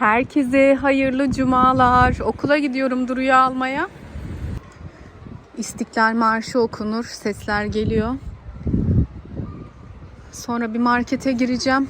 Herkese hayırlı cumalar. Okula gidiyorum Duru'yu almaya. İstiklal Marşı okunur. Sesler geliyor. Sonra bir markete gireceğim.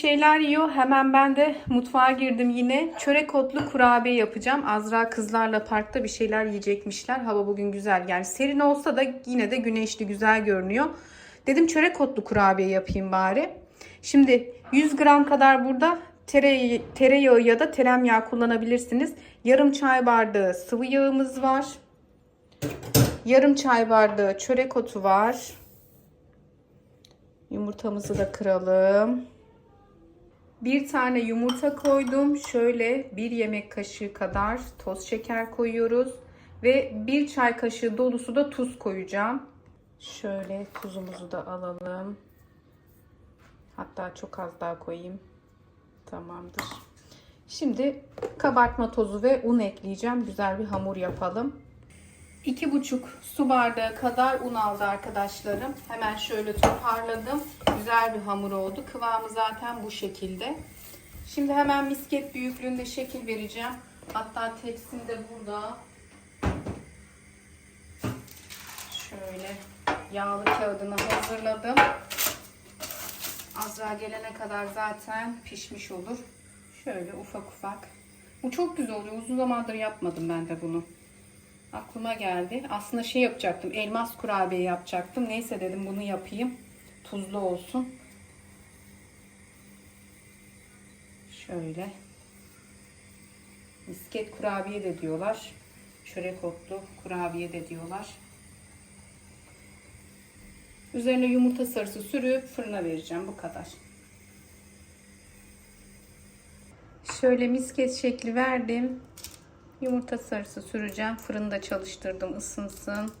Şeyler yiyor. Hemen ben de mutfağa girdim yine. Çörek otlu kurabiye yapacağım. Azra kızlarla parkta bir şeyler yiyecekmişler. Hava bugün güzel. Yani serin olsa da yine de güneşli güzel görünüyor. Dedim çörek otlu kurabiye yapayım bari. Şimdi 100 gram kadar burada tereyağı, tereyağı ya da teremyağı kullanabilirsiniz. Yarım çay bardağı sıvı yağımız var. Yarım çay bardağı çörek otu var. Yumurtamızı da kıralım. Bir tane yumurta koydum. Şöyle bir yemek kaşığı kadar toz şeker koyuyoruz. Ve bir çay kaşığı dolusu da tuz koyacağım. Şöyle tuzumuzu da alalım. Hatta çok az daha koyayım. Tamamdır. Şimdi kabartma tozu ve un ekleyeceğim. Güzel bir hamur yapalım. 2,5 su bardağı kadar un aldı arkadaşlarım. Hemen şöyle toparladım. Güzel bir hamur oldu. Kıvamı zaten bu şekilde. Şimdi hemen misket büyüklüğünde şekil vereceğim. Hatta tepsim de burada. Şöyle yağlı kağıdını hazırladım. Azra gelene kadar zaten pişmiş olur. Şöyle ufak ufak. Bu çok güzel oluyor. Uzun zamandır yapmadım ben de bunu. Aklıma geldi. Aslında şey yapacaktım. Elmas kurabiye yapacaktım. Neyse dedim bunu yapayım. Tuzlu olsun. Şöyle. Misket kurabiye de diyorlar. Çörek otlu kurabiye de diyorlar. Üzerine yumurta sarısı sürüp fırına vereceğim. Bu kadar. Şöyle misket şekli verdim. Yumurta sarısı süreceğim. Fırında çalıştırdım ısınsın.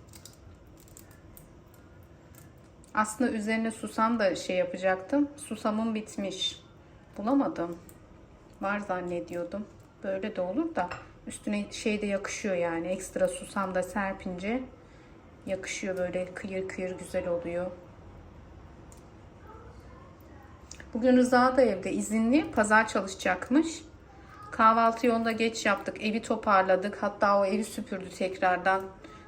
Aslında üzerine susam da şey yapacaktım. Susamım bitmiş. Bulamadım. Var zannediyordum. Böyle de olur da üstüne şey de yakışıyor yani. Ekstra susam da serpince yakışıyor böyle kıyır kıyır güzel oluyor. Bugün Rıza da evde izinli. Pazar çalışacakmış. Kahvaltıyı onda geç yaptık. Evi toparladık. Hatta o evi süpürdü tekrardan.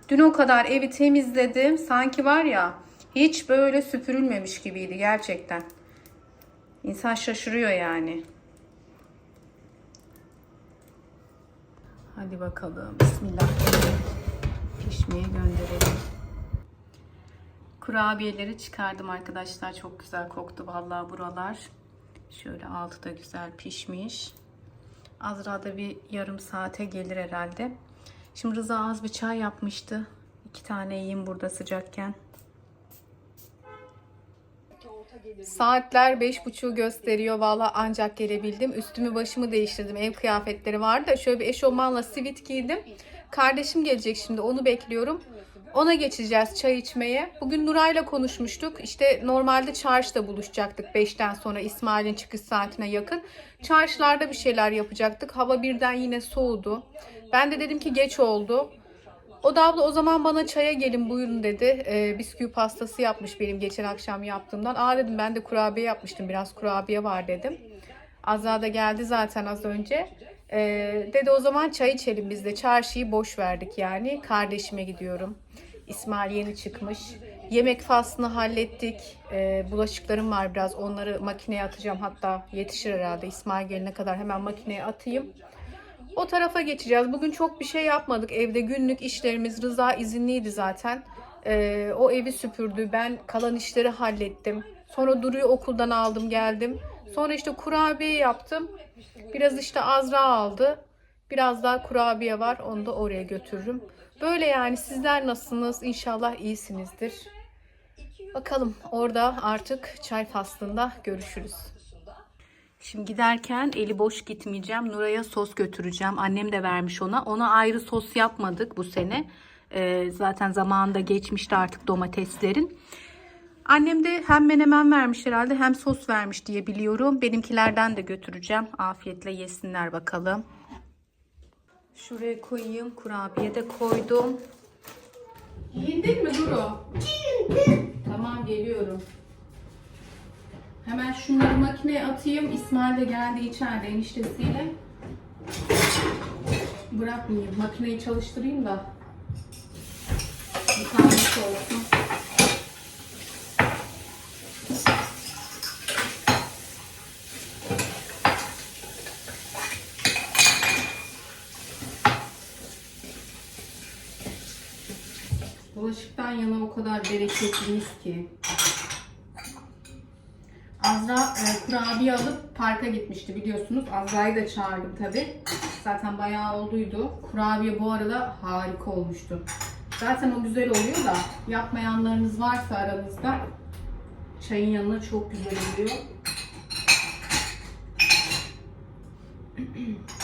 Dün o kadar evi temizledim. Sanki var ya hiç böyle süpürülmemiş gibiydi gerçekten. İnsan şaşırıyor yani. Hadi bakalım. Bismillah. Pişmeye gönderelim. Kurabiyeleri çıkardım arkadaşlar. Çok güzel koktu vallahi buralar. Şöyle altı da güzel pişmiş. Azra da bir yarım saate gelir herhalde. Şimdi Rıza az bir çay yapmıştı. İki tane yiyeyim burada sıcakken. Saatler beş buçuğu gösteriyor. Valla ancak gelebildim. Üstümü başımı değiştirdim. Ev kıyafetleri vardı. Şöyle bir eşofmanla sivit giydim. Kardeşim gelecek şimdi. Onu bekliyorum. Ona geçeceğiz çay içmeye. Bugün Nuray'la konuşmuştuk. İşte normalde çarşıda buluşacaktık 5'ten sonra İsmail'in çıkış saatine yakın. Çarşılarda bir şeyler yapacaktık. Hava birden yine soğudu. Ben de dedim ki geç oldu. O da abla o zaman bana çaya gelin buyurun dedi. Ee, bisküvi pastası yapmış benim geçen akşam yaptığımdan. Aa dedim ben de kurabiye yapmıştım. Biraz kurabiye var dedim. Azra da geldi zaten az önce. Ee, dedi o zaman çay içelim biz de. Çarşıyı boş verdik yani. Kardeşime gidiyorum. İsmail yeni çıkmış. Yemek faslını hallettik. Ee, bulaşıklarım var biraz. Onları makineye atacağım. Hatta yetişir herhalde. İsmail gelene kadar hemen makineye atayım. O tarafa geçeceğiz. Bugün çok bir şey yapmadık. Evde günlük işlerimiz. Rıza izinliydi zaten. Ee, o evi süpürdü. Ben kalan işleri hallettim. Sonra Duru'yu okuldan aldım geldim. Sonra işte kurabiye yaptım. Biraz işte Azra aldı. Biraz daha kurabiye var. Onu da oraya götürürüm. Böyle yani sizler nasılsınız? İnşallah iyisinizdir. Bakalım orada artık çay faslında görüşürüz. Şimdi giderken eli boş gitmeyeceğim. Nuray'a sos götüreceğim. Annem de vermiş ona. Ona ayrı sos yapmadık bu sene. Ee, zaten zamanında geçmişti artık domateslerin. Annem de hem menemen vermiş herhalde hem sos vermiş diye biliyorum. Benimkilerden de götüreceğim. Afiyetle yesinler bakalım. Şuraya koyayım. Kurabiye de koydum. Giyindin mi Duru? Giyindim. Tamam geliyorum. Hemen şunları makineye atayım. İsmail de geldi içeride eniştesiyle. Bırakmayayım. Makineyi çalıştırayım da. Yıkanmış olsun. Bulaşıktan yana o kadar bereketliyiz ki. Azra e, kurabiye alıp parka gitmişti biliyorsunuz. Azra'yı da çağırdım tabi. Zaten bayağı olduydu. Kurabiye bu arada harika olmuştu. Zaten o güzel oluyor da yapmayanlarınız varsa aranızda çayın yanına çok güzel oluyor.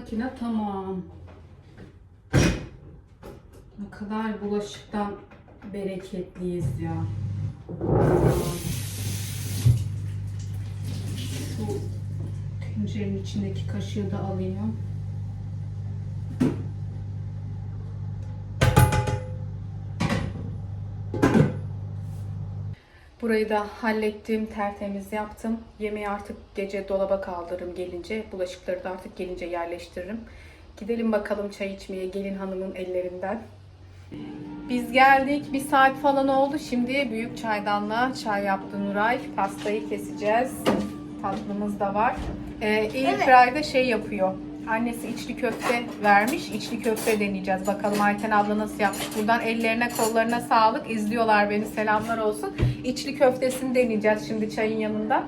Makine tamam. Ne kadar bulaşıktan bereketliyiz ya. Şu tencerenin içindeki kaşığı da alayım. Burayı da hallettim, tertemiz yaptım. Yemeği artık gece dolaba kaldırırım gelince. Bulaşıkları da artık gelince yerleştiririm. Gidelim bakalım çay içmeye gelin hanımın ellerinden. Biz geldik. Bir saat falan oldu. Şimdi büyük çaydanla çay yaptı Nuray. Pastayı keseceğiz. Tatlımız da var. Ee, Airfryer'da şey yapıyor. Annesi içli köfte vermiş. İçli köfte deneyeceğiz. Bakalım Ayten abla nasıl yapmış. Buradan ellerine kollarına sağlık. İzliyorlar beni. Selamlar olsun. İçli köftesini deneyeceğiz şimdi çayın yanında.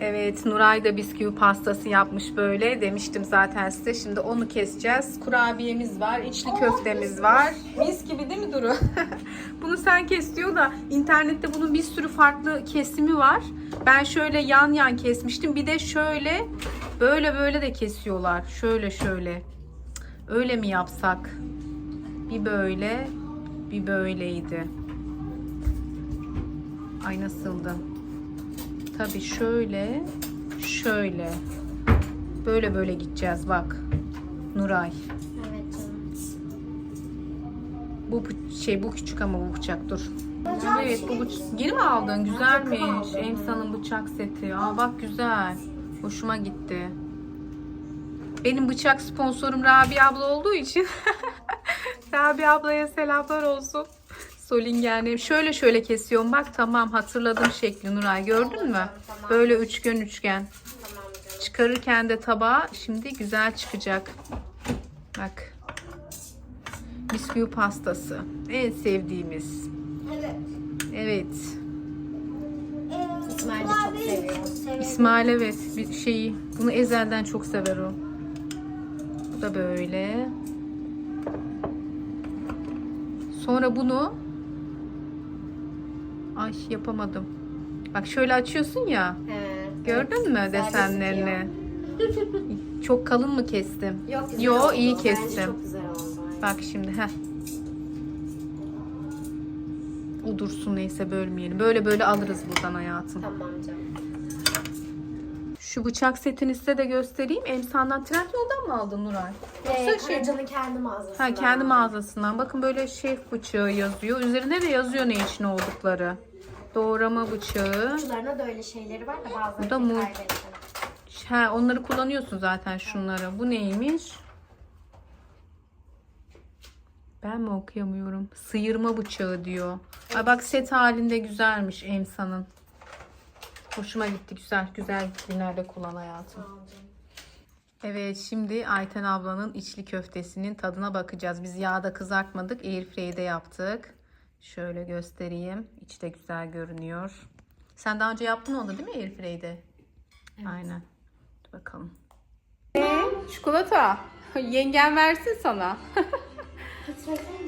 Evet Nuray da bisküvi pastası yapmış böyle. Demiştim zaten size. Şimdi onu keseceğiz. Kurabiyemiz var. içli köftemiz var. Mis gibi değil mi Duru? Bunu sen kes diyor da internette bunun bir sürü farklı kesimi var. Ben şöyle yan yan kesmiştim. Bir de şöyle böyle böyle de kesiyorlar. Şöyle şöyle. Öyle mi yapsak? Bir böyle bir böyleydi. Ay nasıldı? Tabii şöyle, şöyle. Böyle böyle gideceğiz bak. Nuray. Evet canım. Bu şey bu küçük ama bu bıçak dur. Evet bu bıçak. Yeni mi aldın? Güzelmiş. Emsa'nın bıçak seti. Aa bak güzel. Hoşuma gitti. Benim bıçak sponsorum Rabia abla olduğu için Rabia ablaya selamlar olsun. Solingen'im. Şöyle şöyle kesiyorum. Bak tamam hatırladım şekli Nuray. Gördün mü? Böyle üçgen üçgen. Çıkarırken de tabağa şimdi güzel çıkacak. Bak. Bisküvi pastası. En sevdiğimiz. Evet. Evet. İsmail de çok seviyor. İsmail evet bir şeyi. Bunu ezelden çok sever o. Bu da böyle. Sonra bunu Ay yapamadım. Bak şöyle açıyorsun ya. He, Gördün mü desenlerini? Çok kalın mı kestim? Yok, güzel Yo oldu. iyi Bence kestim. çok güzel oldu. Bak şimdi heh. O dursun neyse bölmeyelim. Böyle böyle alırız buradan hayatım. Tamam canım. Şu bıçak setini size de göstereyim. Emsan'dan Trendyol'dan mı aldın Nuray? Ee, Yoksa şey... Karaca'nın kendi mağazasından. Ha kendi mağazasından. Bakın böyle şef bıçağı yazıyor. Üzerine de yazıyor ne için oldukları. Doğrama bıçağı. Uçlarına da öyle şeyleri var da bazen Bu da mu- kaybettim. Ha, onları kullanıyorsun zaten şunları. Bu neymiş? Ben mi okuyamıyorum? Sıyırma bıçağı diyor. Ay bak set halinde güzelmiş Emsa'nın. Hoşuma gitti güzel. Güzel günlerde kullan hayatım. Evet şimdi Ayten ablanın içli köftesinin tadına bakacağız. Biz yağda kızartmadık. Airfryer'de yaptık. Şöyle göstereyim. İçi de güzel görünüyor. Sen daha önce yaptın onu değil mi Airfryer'de? Aynen. Dur bakalım. çikolata. Yengen versin sana.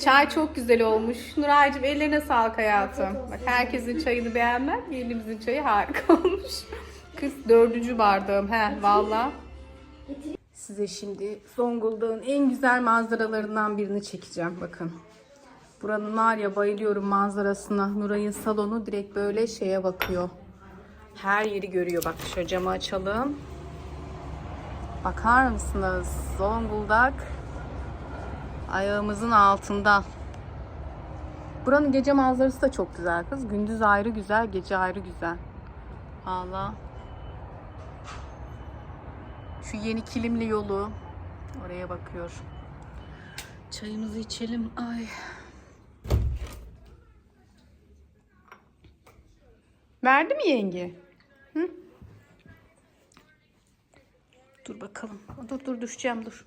Çay çok güzel olmuş. Nuraycığım ellerine sağlık hayatım. Bak herkesin çayını beğenmem. Gelinimizin çayı harika olmuş. Kız dördüncü bardağım. He valla. Size şimdi Zonguldak'ın en güzel manzaralarından birini çekeceğim. Bakın. Buranın var ya bayılıyorum manzarasına. Nuray'ın salonu direkt böyle şeye bakıyor. Her yeri görüyor. Bak şöyle camı açalım. Bakar mısınız? Zonguldak ayağımızın altında. Buranın gece manzarası da çok güzel kız. Gündüz ayrı güzel, gece ayrı güzel. Valla. Şu yeni kilimli yolu. Oraya bakıyor. Çayımızı içelim. Ay. Verdi mi yenge? Hı? Dur bakalım. Dur dur düşeceğim dur.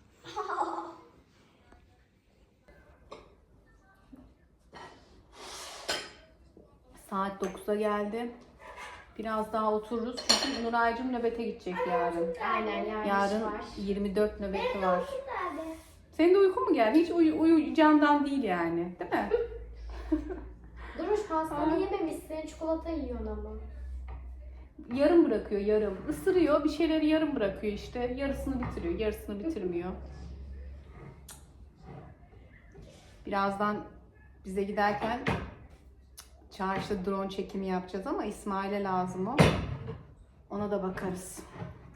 Saat 9'a geldi. Biraz daha otururuz. Çünkü Nuraycığım nöbete gidecek yarın. Aynen yarın, Yarın iş var. 24 nöbeti var. Senin de uykun mu geldi? Hiç uyu, uyuyacağından değil yani. Değil mi? Duruş pastanı yememişsin. Çikolata yiyorsun ama. Yarım bırakıyor yarım. Isırıyor bir şeyleri yarım bırakıyor işte. Yarısını bitiriyor, yarısını bitirmiyor. Birazdan bize giderken çarşıda drone çekimi yapacağız ama İsmail'e lazım o. Ona da bakarız.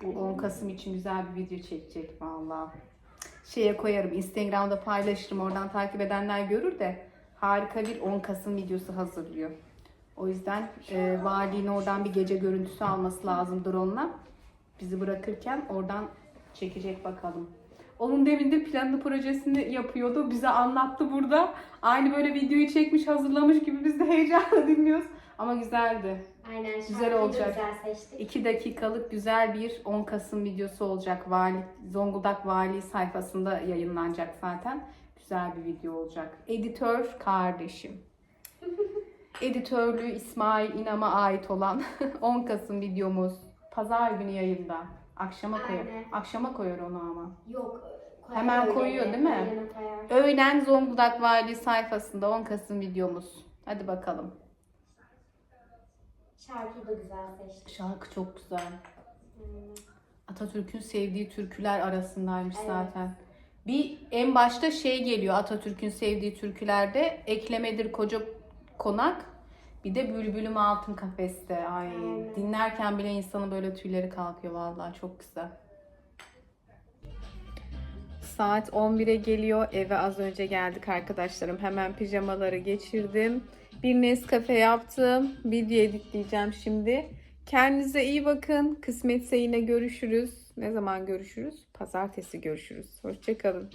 Bu 10 Kasım için güzel bir video çekecek vallahi. Şeye koyarım, Instagram'da paylaşırım. Oradan takip edenler görür de harika bir 10 Kasım videosu hazırlıyor. O yüzden e, valinin oradan bir gece görüntüsü alması lazım drone'la. Bizi bırakırken oradan çekecek bakalım. Onun demin de planlı projesini yapıyordu. Bize anlattı burada. Aynı böyle videoyu çekmiş, hazırlamış gibi biz de heyecanla dinliyoruz. Ama güzeldi. Aynen. Güzel olacak. Güzel seçtik. 2 dakikalık güzel bir 10 Kasım videosu olacak. Vali, Zonguldak Vali sayfasında yayınlanacak zaten. Güzel bir video olacak. Editör kardeşim. Editörlüğü İsmail İnam'a ait olan 10 Kasım videomuz. Pazar günü yayında. Akşama koyuyor. Aynen. Akşama koyuyor onu ama. Yok. koyar Hemen koyuyor değil mi? koyar. Öğlen Zonguldak Vali sayfasında 10 Kasım videomuz. Hadi bakalım. Şarkıyı da güzel seçtik. Şarkı çok güzel. Hmm. Atatürk'ün sevdiği türküler arasındaymış Evet. zaten. Bir en başta şey geliyor Atatürk'ün sevdiği türkülerde eklemedir koca konak. Bir de Bülbülüm Altın Kafeste. Ay Aynen. dinlerken bile insanın böyle tüyleri kalkıyor vallahi çok güzel. Saat 11'e geliyor. Eve az önce geldik arkadaşlarım. Hemen pijamaları geçirdim. Bir Nescafe yaptım. Video editleyeceğim şimdi. Kendinize iyi bakın. Kısmetse yine görüşürüz. Ne zaman görüşürüz? Pazartesi görüşürüz. Hoşçakalın.